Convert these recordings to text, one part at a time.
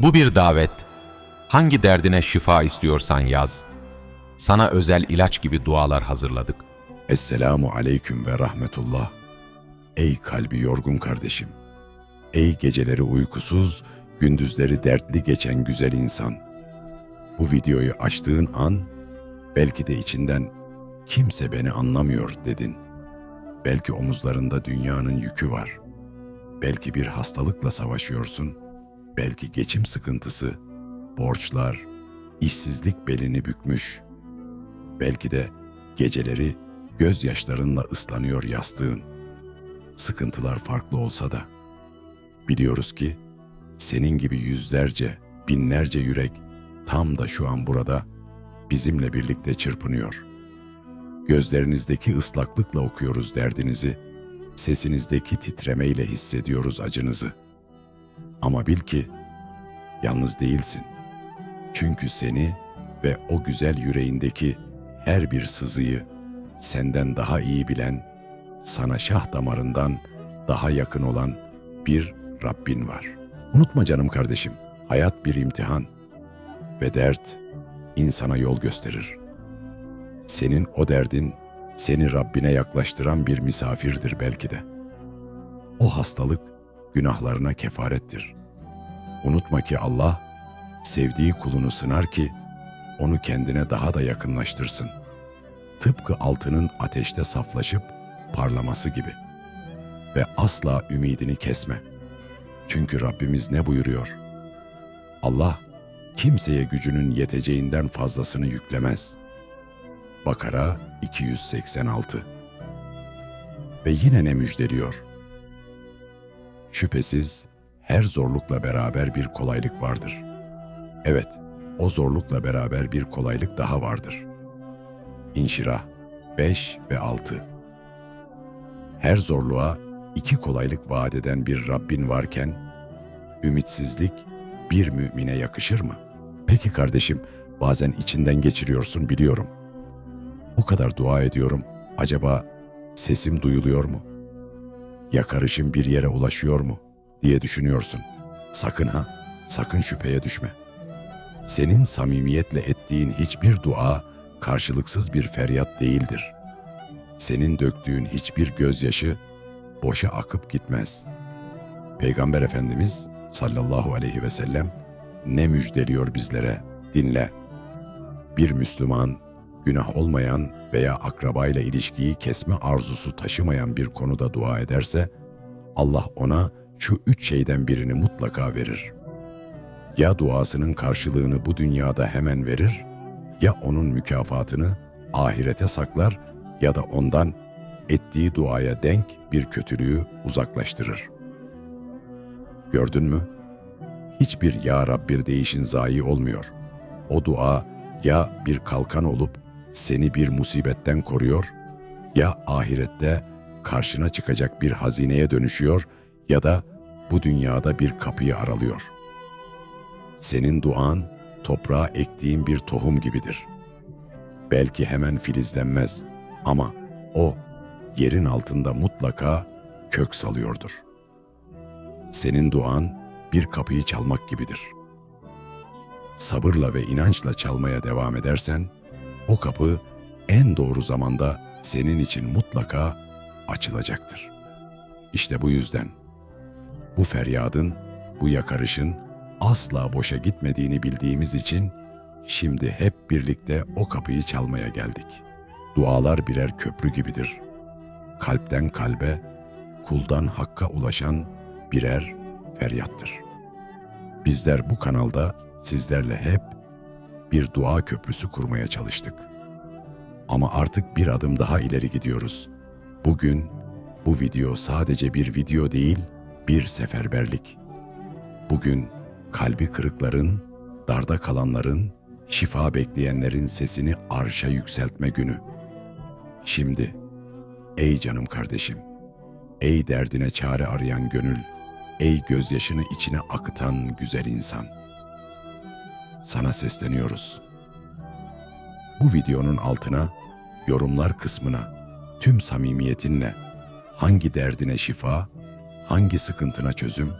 Bu bir davet. Hangi derdine şifa istiyorsan yaz. Sana özel ilaç gibi dualar hazırladık. Esselamu aleyküm ve rahmetullah. Ey kalbi yorgun kardeşim. Ey geceleri uykusuz, gündüzleri dertli geçen güzel insan. Bu videoyu açtığın an belki de içinden kimse beni anlamıyor dedin. Belki omuzlarında dünyanın yükü var. Belki bir hastalıkla savaşıyorsun. Belki geçim sıkıntısı, borçlar, işsizlik belini bükmüş. Belki de geceleri gözyaşlarınla ıslanıyor yastığın. Sıkıntılar farklı olsa da biliyoruz ki senin gibi yüzlerce, binlerce yürek tam da şu an burada bizimle birlikte çırpınıyor. Gözlerinizdeki ıslaklıkla okuyoruz derdinizi, sesinizdeki titremeyle hissediyoruz acınızı. Ama bil ki yalnız değilsin. Çünkü seni ve o güzel yüreğindeki her bir sızıyı senden daha iyi bilen, sana şah damarından daha yakın olan bir Rabbin var. Unutma canım kardeşim, hayat bir imtihan ve dert insana yol gösterir. Senin o derdin seni Rabbine yaklaştıran bir misafirdir belki de. O hastalık günahlarına kefarettir. Unutma ki Allah sevdiği kulunu sınar ki onu kendine daha da yakınlaştırsın. Tıpkı altının ateşte saflaşıp parlaması gibi. Ve asla ümidini kesme. Çünkü Rabbimiz ne buyuruyor? Allah kimseye gücünün yeteceğinden fazlasını yüklemez. Bakara 286 Ve yine ne müjdeliyor? Şüphesiz her zorlukla beraber bir kolaylık vardır. Evet, o zorlukla beraber bir kolaylık daha vardır. İnşirah 5 ve 6 Her zorluğa iki kolaylık vaat eden bir Rabbin varken, ümitsizlik bir mümine yakışır mı? Peki kardeşim, bazen içinden geçiriyorsun biliyorum. O kadar dua ediyorum, acaba sesim duyuluyor mu? Yakarışım bir yere ulaşıyor mu? diye düşünüyorsun. Sakın ha, sakın şüpheye düşme. Senin samimiyetle ettiğin hiçbir dua karşılıksız bir feryat değildir. Senin döktüğün hiçbir gözyaşı boşa akıp gitmez. Peygamber Efendimiz sallallahu aleyhi ve sellem ne müjdeliyor bizlere? Dinle. Bir Müslüman günah olmayan veya akrabayla ilişkiyi kesme arzusu taşımayan bir konuda dua ederse Allah ona şu üç şeyden birini mutlaka verir. Ya duasının karşılığını bu dünyada hemen verir, ya onun mükafatını ahirete saklar ya da ondan ettiği duaya denk bir kötülüğü uzaklaştırır. Gördün mü? Hiçbir Ya Rabbi değişin zayi olmuyor. O dua ya bir kalkan olup seni bir musibetten koruyor ya ahirette karşına çıkacak bir hazineye dönüşüyor ya da bu dünyada bir kapıyı aralıyor. Senin duan toprağa ektiğin bir tohum gibidir. Belki hemen filizlenmez ama o yerin altında mutlaka kök salıyordur. Senin duan bir kapıyı çalmak gibidir. Sabırla ve inançla çalmaya devam edersen o kapı en doğru zamanda senin için mutlaka açılacaktır. İşte bu yüzden bu feryadın, bu yakarışın asla boşa gitmediğini bildiğimiz için şimdi hep birlikte o kapıyı çalmaya geldik. Dualar birer köprü gibidir. Kalpten kalbe, kuldan hakka ulaşan birer feryattır. Bizler bu kanalda sizlerle hep bir dua köprüsü kurmaya çalıştık. Ama artık bir adım daha ileri gidiyoruz. Bugün bu video sadece bir video değil, bir seferberlik. Bugün kalbi kırıkların, darda kalanların, şifa bekleyenlerin sesini arşa yükseltme günü. Şimdi, ey canım kardeşim, ey derdine çare arayan gönül, ey gözyaşını içine akıtan güzel insan. Sana sesleniyoruz. Bu videonun altına, yorumlar kısmına tüm samimiyetinle hangi derdine şifa, hangi sıkıntına çözüm,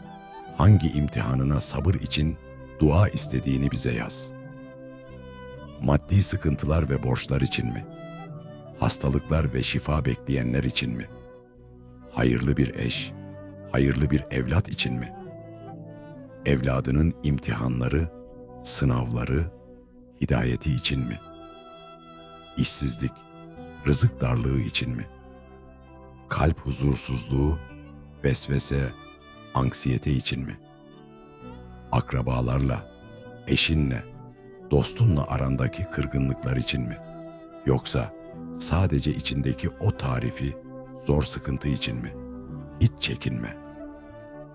hangi imtihanına sabır için dua istediğini bize yaz. Maddi sıkıntılar ve borçlar için mi? Hastalıklar ve şifa bekleyenler için mi? Hayırlı bir eş, hayırlı bir evlat için mi? Evladının imtihanları, sınavları, hidayeti için mi? İşsizlik, rızık darlığı için mi? Kalp huzursuzluğu, vesvese, anksiyete için mi? Akrabalarla, eşinle, dostunla arandaki kırgınlıklar için mi? Yoksa sadece içindeki o tarifi, zor sıkıntı için mi? Hiç çekinme.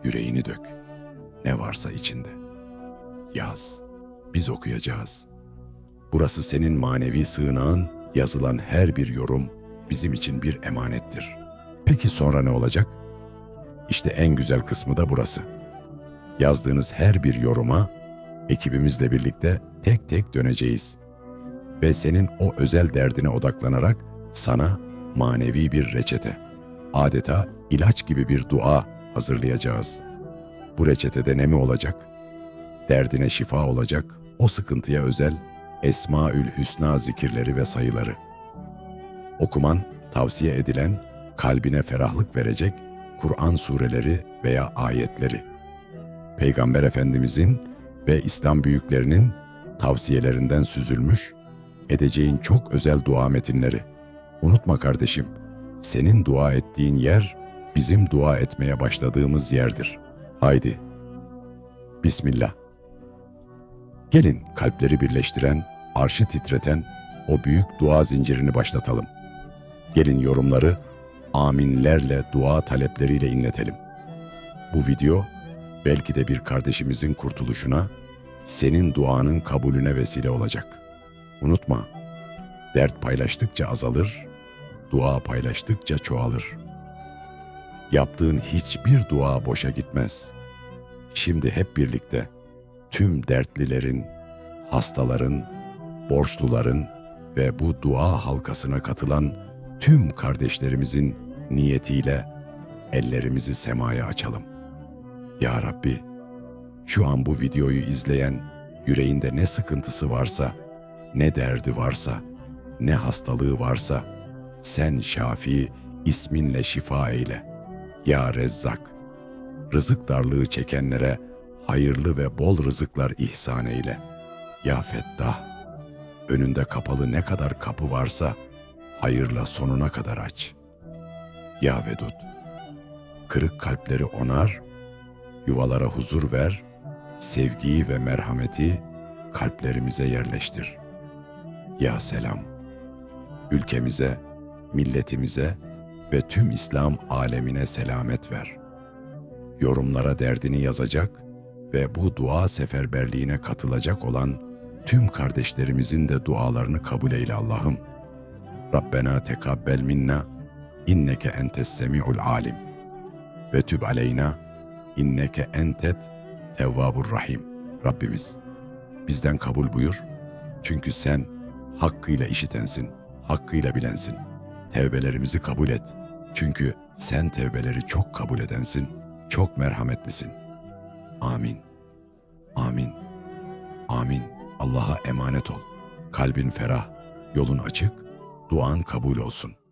Yüreğini dök. Ne varsa içinde. Yaz. Biz okuyacağız. Burası senin manevi sığınağın, yazılan her bir yorum bizim için bir emanettir. Peki sonra ne olacak? İşte en güzel kısmı da burası. Yazdığınız her bir yoruma ekibimizle birlikte tek tek döneceğiz. Ve senin o özel derdine odaklanarak sana manevi bir reçete, adeta ilaç gibi bir dua hazırlayacağız. Bu reçetede ne mi olacak? Derdine şifa olacak, o sıkıntıya özel Esmaül Hüsna zikirleri ve sayıları. Okuman tavsiye edilen, kalbine ferahlık verecek Kur'an sureleri veya ayetleri. Peygamber Efendimizin ve İslam büyüklerinin tavsiyelerinden süzülmüş, edeceğin çok özel dua metinleri. Unutma kardeşim, senin dua ettiğin yer bizim dua etmeye başladığımız yerdir. Haydi. Bismillah. Gelin kalpleri birleştiren, arşı titreten o büyük dua zincirini başlatalım. Gelin yorumları aminlerle, dua talepleriyle inletelim. Bu video belki de bir kardeşimizin kurtuluşuna, senin duanın kabulüne vesile olacak. Unutma, dert paylaştıkça azalır, dua paylaştıkça çoğalır. Yaptığın hiçbir dua boşa gitmez. Şimdi hep birlikte tüm dertlilerin, hastaların, borçluların ve bu dua halkasına katılan tüm kardeşlerimizin niyetiyle ellerimizi semaya açalım. Ya Rabbi, şu an bu videoyu izleyen yüreğinde ne sıkıntısı varsa, ne derdi varsa, ne hastalığı varsa sen Şafi isminle şifa eyle. Ya Rezzak, rızık darlığı çekenlere hayırlı ve bol rızıklar ihsan eyle. Ya Fettah, önünde kapalı ne kadar kapı varsa hayırla sonuna kadar aç. Ya Vedud, kırık kalpleri onar, yuvalara huzur ver, sevgiyi ve merhameti kalplerimize yerleştir. Ya Selam, ülkemize, milletimize ve tüm İslam alemine selamet ver. Yorumlara derdini yazacak ve bu dua seferberliğine katılacak olan tüm kardeşlerimizin de dualarını kabul eyle Allah'ım. Rabbena tekabbel minna inneke entes semi'ul alim ve tüb aleyna inneke entet tevvabur rahim. Rabbimiz bizden kabul buyur. Çünkü sen hakkıyla işitensin, hakkıyla bilensin. Tevbelerimizi kabul et. Çünkü sen tevbeleri çok kabul edensin, çok merhametlisin. Amin. Amin. Amin. Allah'a emanet ol. Kalbin ferah, yolun açık, duan kabul olsun.''